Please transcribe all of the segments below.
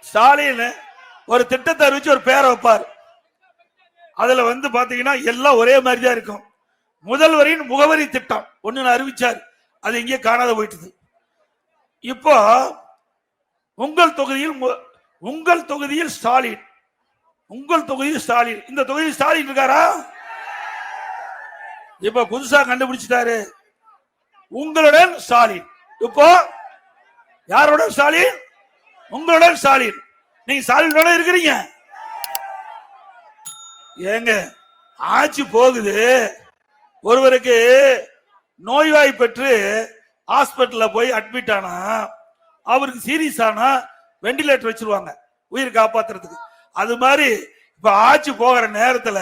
ஸ்டாலின் ஒரு திட்டத்தை அறிவிச்சு ஒரு பேரை வைப்பார். அதுல வந்து பாத்தீங்கன்னா எல்லாம் ஒரே மாதிரி தான் இருக்கும். முதல்வரின் முகவரி திட்டம் ஒண்ணு அறிவிச்சார். அது இங்கே காணாத போயிட்டுது. இப்போ உங்கள் தொகுதியில் மு- உங்கள் தொகுதியில் ஸ்டாலின். உங்கள் தொகுதியில் ஸ்டாலின். இந்த தொகுதியில் ஸ்டாலின் இருக்காரா? இப்ப புதுசா கண்டுபிடிச்சிட்டாரு. உங்களுடன் ஸ்டாலின். இப்போ யாருடன் ஸ்டாலின்? உங்களுடன் ஸ்டாலின் நீங்க ஸ்டாலினோட இருக்கிறீங்க. ஏங்க ஆட்சி போகுது. ஒருவருக்கு நோய்வாய் பெற்று ஹாஸ்பிட்டல்ல போய் அட்மிட் ஆனா அவருக்கு சீரியஸ் ஆனா வெண்டிலேட்டர் வச்சிருவாங்க உயிர் காப்பாத்துறதுக்கு. அது மாதிரி இப்ப ஆட்சி போகிற நேரத்துல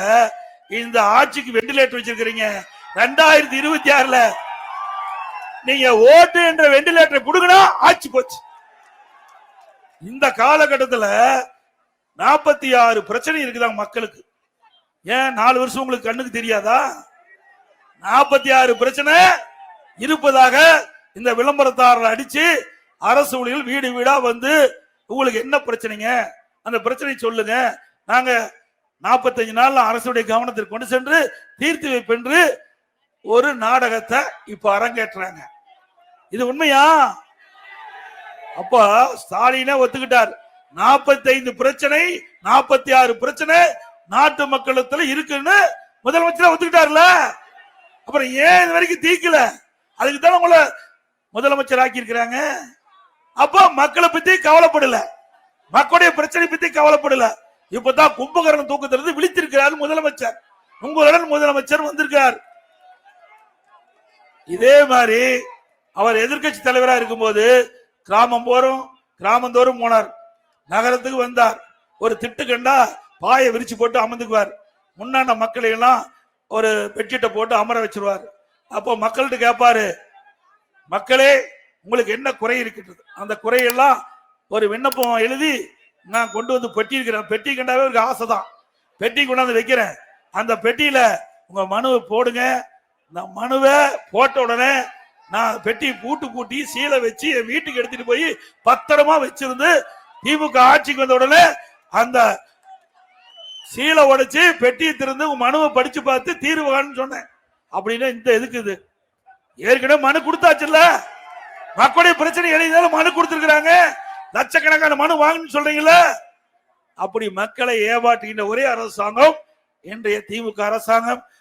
இந்த ஆட்சிக்கு வெண்டிலேட்டர் வச்சிருக்கிறீங்க. ரெண்டாயிரத்தி இருபத்தி ஆறுல நீங்க ஓட்டு என்ற வெண்டிலேட்டரை கொடுக்கணும் ஆட்சி போச்சு. இந்த காலகட்டத்தில் நாற்பத்தி ஆறு பிரச்சனை இருக்குதாங்க மக்களுக்கு. ஏன் நாலு வருஷம் உங்களுக்கு கண்ணுக்கு தெரியாதா? நாற்பத்தி ஆறு பிரச்சனை இருப்பதாக இந்த விளம்பரத்தாரில் அடிச்சு அரசு ஊழியர்கள் வீடு வீடா வந்து உங்களுக்கு என்ன பிரச்சனைங்க? அந்த பிரச்சனை சொல்லுங்க. நாங்க நாற்பத்தஞ்சு நாள்ல அரசுடைய கவனத்திற்கு கொண்டு சென்று தீர்த்து வைப்பென்று ஒரு நாடகத்தை இப்ப அரங்கேற்றாங்க இது உண்மையா? அப்ப ஸ்டாலினே ஒத்துக்கிட்டார். 45 பிரச்சனை நாற்பத்தி ஆறு பிரச்சனை நாட்டு மக்களத்துல இருக்குன்னு முதலமைச்சர் ஒத்துக்கிட்டார்ல. அப்புறம் ஏன் இது வரைக்கும் தீக்கல? அதுக்கு தானே உங்களை முதலமைச்சர் ஆக்கி இருக்கிறாங்க அப்போ மக்களை பத்தி கவலைப்படல. மக்களுடைய பிரச்சனை பத்தி கவலைப்படல. இப்பதான் கும்பகரணம் தூக்கத்திலிருந்து விழித்திருக்கிறார் முதலமைச்சர். உங்களுடன் முதலமைச்சர் வந்திருக்கிறார் இதே மாதிரி அவர் எதிர்க்கட்சி தலைவரா இருக்கும்போது கிராமம் போறோம். கிராமந்தோறும் போனார். நகரத்துக்கு வந்தார். ஒரு திட்டு கண்டா பாயை விரிச்சு போட்டு அமர்ந்துக்குவார். முன்னாண்ட மக்களை எல்லாம் ஒரு பெட்ஷீட்டை போட்டு அமர வச்சிருவார். அப்போ மக்கள்கிட்ட கேட்பாரு மக்களே உங்களுக்கு என்ன குறை இருக்கின்றது? அந்த குறையெல்லாம் ஒரு விண்ணப்பம் எழுதி நான் கொண்டு வந்து பெட்டி இருக்கிறேன் பெட்டி கண்டாவே ஒரு ஆசை தான். பெட்டி கொண்டாந்து வைக்கிறேன். அந்த பெட்டியில உங்க மனுவை போடுங்க. இந்த மனுவை போட்ட உடனே நான் பெட்டி பூட்டு பூட்டி சீலை வச்சு என் வீட்டுக்கு எடுத்துட்டு போய் பத்திரமா வச்சிருந்து திமுக ஆட்சிக்கு வந்த உடனே அந்த சீலை உடைச்சு பெட்டியை திறந்து உங்க மனுவை படிச்சு பார்த்து தீர்வு சொன்னேன். அப்படின்னா இந்த எதுக்கு இது? ஏற்கனவே மனு கொடுத்தாச்சுல்ல? மக்களுடைய பிரச்சனை எழுதினாலும் மனு கொடுத்துருக்குறாங்க. லட்சக்கணக்கான மனு வாங்கன்னு சொல்றீங்கல்ல? அப்படி மக்களை ஏமாற்றுகின்ற ஒரே அரசாங்கம் இன்றைய திமுக அரசாங்கம்.